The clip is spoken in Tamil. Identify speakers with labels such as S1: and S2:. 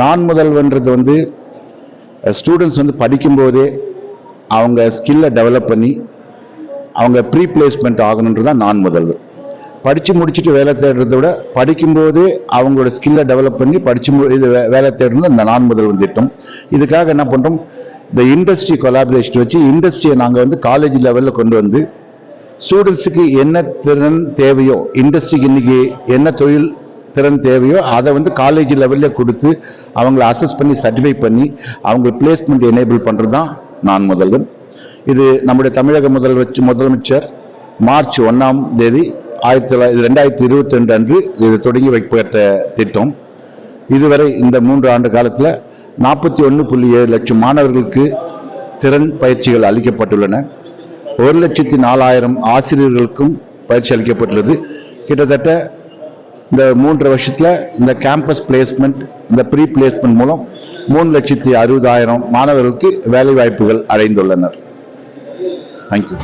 S1: நான் முதல்வன்றது வந்து ஸ்டூடெண்ட்ஸ் வந்து படிக்கும்போதே அவங்க ஸ்கில்லை டெவலப் பண்ணி அவங்க ப்ரீ பிளேஸ்மெண்ட் ஆகணுன்றது தான் நான் முதல்வர் படித்து முடிச்சுட்டு வேலை தேடுறத விட படிக்கும்போதே அவங்களோட ஸ்கில்லை டெவலப் பண்ணி படித்து இது வேலை தேடுறது இந்த நான் முதல்வன் திட்டம். இதுக்காக என்ன பண்ணுறோம் இந்த இண்டஸ்ட்ரி கொலாபரேஷன் வச்சு இண்டஸ்ட்ரியை நாங்கள் வந்து காலேஜ் லெவலில் கொண்டு வந்து ஸ்டூடெண்ட்ஸுக்கு என்ன திறன் தேவையோ இண்டஸ்ட்ரிக்கு இன்றைக்கி என்ன தொழில் திறன் தேவையோ அதை வந்து காலேஜ் லெவலில் கொடுத்து அவங்கள அசஸ் பண்ணி சர்டிஃபை பண்ணி அவங்க பிளேஸ்மெண்ட் எனேபிள் பண்ணுறது தான் நான் முதல்வன் இது நம்முடைய தமிழக முதல்வர் முதலமைச்சர் மார்ச் ஒன்றாம் தேதி ஆயிரத்தி தொள்ளாயிரத்தி ரெண்டாயிரத்தி இருபத்தி ரெண்டு அன்று இது தொடங்கி வைக்கப்பட்ட திட்டம். இதுவரை இந்த மூன்று ஆண்டு காலத்தில் நாற்பத்தி ஒன்று புள்ளி ஏழு லட்சம் மாணவர்களுக்கு திறன் பயிற்சிகள் அளிக்கப்பட்டுள்ளன. ஒரு லட்சத்தி நாலாயிரம் ஆசிரியர்களுக்கும் பயிற்சி அளிக்கப்பட்டுள்ளது. கிட்டத்தட்ட இந்த மூன்று வருஷத்தில் இந்த கேம்பஸ் பிளேஸ்மெண்ட் இந்த ப்ரீ பிளேஸ்மெண்ட் மூலம் மூணு லட்சத்தி அறுபதாயிரம் மாணவர்களுக்கு வேலை வாய்ப்புகள் அடைந்துள்ளனர் தேங்க்யூ